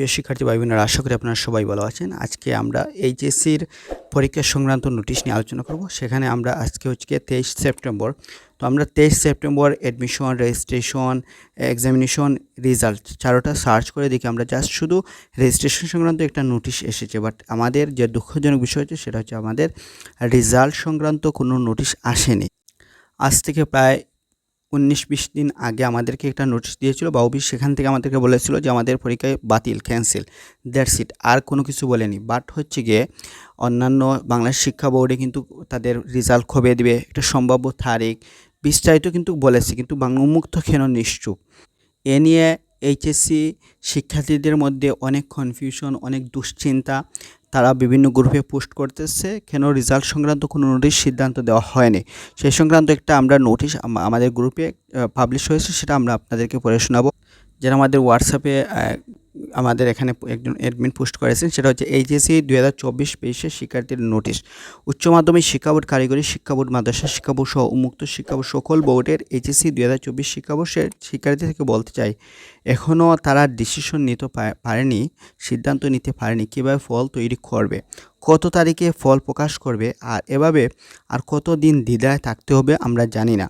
প্রিয় শিক্ষার্থী ভাই বোনেরা, আশা করি আপনারা সবাই ভালো আছেন। আজকে আমরা এইচএসসির পরীক্ষা সংক্রান্ত নোটিশ নিয়ে আলোচনা করব। সেখানে আমরা আজকে হচ্ছে তেইশ সেপ্টেম্বর। তো আমরা তেইশ September admission registration examination result চারোটা search করে দেখি আমরা। জাস্ট শুধু রেজিস্ট্রেশন সংক্রান্ত একটা নোটিশ এসেছে বাট আমাদের যে দুঃখজনক বিষয় হচ্ছে সেটা হচ্ছে আমাদের রেজাল্ট সংক্রান্ত কোনো নোটিশ আসেনি। আজ থেকে প্রায় উনিশ বিশ দিন আগে আমাদেরকে একটা নোটিশ দিয়েছিল বা অফিস সেখান থেকে আমাদেরকে বলেছিল যে আমাদের পরীক্ষায় বাতিল ক্যান্সেল দ্যাটস ইট আর কোনো কিছু বলেনি। বাট হচ্ছে গিয়ে অন্যান্য বাংলাদেশ শিক্ষা বোর্ডে কিন্তু তাদের রেজাল্ট খবে দিবে, একটা সম্ভাব্য তারিখ, বিস্তারিত কিন্তু বলেছে, কিন্তু বাংলা উন্মুক্ত কেন নিশ্চুপ? এ নিয়ে এইচএসসি শিক্ষার্থীদের মধ্যে অনেক কনফিউশন অনেক দুশ্চিন্তা। তারা বিভিন্ন গ্রুপে পোস্ট করতেছে, কেন রেজাল্ট সংক্রান্ত কোনো নোটিশ সিদ্ধান্ত দেওয়া হয়নি। সেই সংক্রান্ত একটা আমরা নোটিশ আমাদের গ্রুপে পাবলিশ হয়েছে, সেটা আমরা আপনাদেরকে পড়ে শোনাবো। যারা আমাদের হোয়াটসঅ্যাপে আমাদের এখানে একজন অ্যাডমিন পোস্ট করেছেন, সেটা হচ্ছে এইচএসসি দুই হাজার চব্বিশ তেইশের শিক্ষার্থীর নোটিশ উচ্চ মাধ্যমিক শিক্ষা বোর্ড কারিগরি শিক্ষা বোর্ড মাদ্রাসা শিক্ষা বোর্ড সহ উন্মুক্ত শিক্ষা বোর্ড সকল বোর্ডের এইচএসসি দুই হাজার চব্বিশ শিক্ষাবর্ষের শিক্ষার্থী থেকে বলতে চাই এখনও তারা ডিসিশন নিতে পারেনি, সিদ্ধান্ত নিতে পারেনি কীভাবে ফল তৈরি করবে, কত তারিখে ফল প্রকাশ করবে, আর এভাবে আর কত দিন দ্বিধায় থাকতে হবে আমরা জানি না।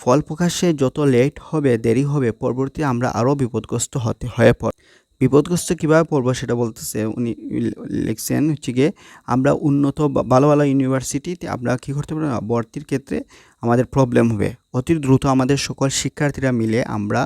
ফল প্রকাশে যত লেট হবে, দেরি হবে, পরবর্তী আমরা আরও বিপদগ্রস্ত হতে হয়ে পড় বিপদগ্রস্ত কীভাবে পড়ব সেটা বলতেছে উনি লিখছেন হচ্ছে গিয়ে, আমরা উন্নত ভালো ভালো ইউনিভার্সিটিতে আমরা কী করতে পারব না, ভর্তির ক্ষেত্রে আমাদের প্রবলেম হবে। অতি দ্রুত আমাদের সকল শিক্ষার্থীরা মিলে আমরা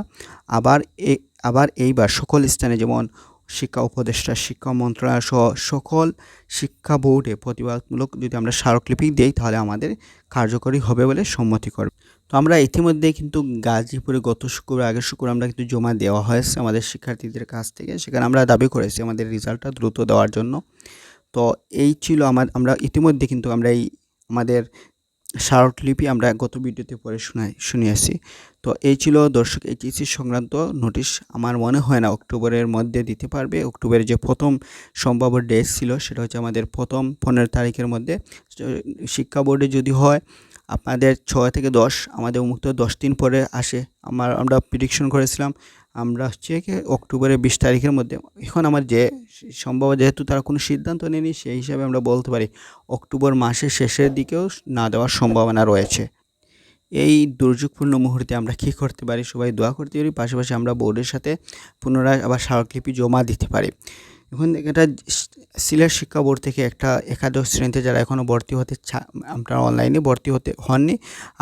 আবার এ, আবার এইবার সকল স্থানে যেমন শিক্ষা উপদেষ্টা, শিক্ষা মন্ত্রণালয় সহ সকল শিক্ষা বোর্ডে প্রতিবাদমূলক যদি আমরা স্মারকলিপি দিই, তাহলে আমাদের কার্যকরী হবে বলে সম্মতি করবে তো আমরা ইতিমধ্যে কিন্তু গাজীপুরে গত শুক্রবার, আগের শুক্রবার আমরা কিন্তু জমা দেওয়া হয়েছে আমাদের শিক্ষার্থীদের কাছ থেকে। সেখানে আমরা দাবি করেছি আমাদের রেজাল্টটা দ্রুত দেওয়ার জন্য। তো এই ছিল আমার আমরা ইতিমধ্যে কিন্তু আমরা এই আমাদের স্মারকলিপি আমরা গত ভিডিওতে পরে শোনাই, শুনিয়েছি। তো এই ছিল দর্শক এইচএসি সংক্রান্ত নোটিশ। আমার মনে হয় না অক্টোবরের মধ্যে দিতে পারবে। অক্টোবরের যে প্রথম সম্ভাব্য ডেট ছিল, সেটা হচ্ছে আমাদের প্রথম পনেরো তারিখের মধ্যে। শিক্ষা বোর্ডে যদি হয় আপনাদের ছয় থেকে দশ, আমাদের উন্মুক্ত দশ দিন পরে আসে। আমার, আমরা প্রিডিকশন করেছিলাম, আমরা হচ্ছে কি অক্টোবরের বিশ তারিখের মধ্যে, এখন আমার যে, সম্ভব যেহেতু তারা কোনো সিদ্ধান্ত নেয়নি, সেই হিসাবে আমরা বলতে পারি অক্টোবর মাসের শেষের দিকেও না দেওয়ার সম্ভাবনা রয়েছে। এই দুর্যোগপূর্ণ মুহূর্তে আমরা কী করতে পারি? সবাই দোয়া করতে পারি, পাশাপাশি আমরা বোর্ডের সাথে পুনরায় আবার স্মারকলিপি জমা দিতে পারি। এখন এটা সিলেট শিক্ষা বোর্ড থেকে একটা একাদশ শ্রেণীতে যারা এখনও ভর্তি হতে আপনারা অনলাইনে ভর্তি হতে হননি,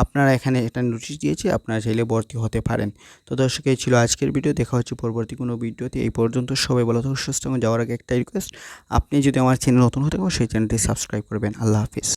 আপনারা এখানে একটা নোটিশ দিয়েছে, আপনারা চাইলে ভর্তি হতে পারেন। তো দর্শক, এই ছিল আজকের ভিডিও দেখা হচ্ছে পরবর্তী কোনো ভিডিওতে এই পর্যন্ত সবাই বলা থাকুন, সুস্থ যাওয়ার আগে একটা রিকোয়েস্ট আপনি যদি আমার চ্যানেল নতুন হতে পারেন সেই চ্যানেলটি সাবস্ক্রাইব করবেন। আল্লাহ হাফিজ।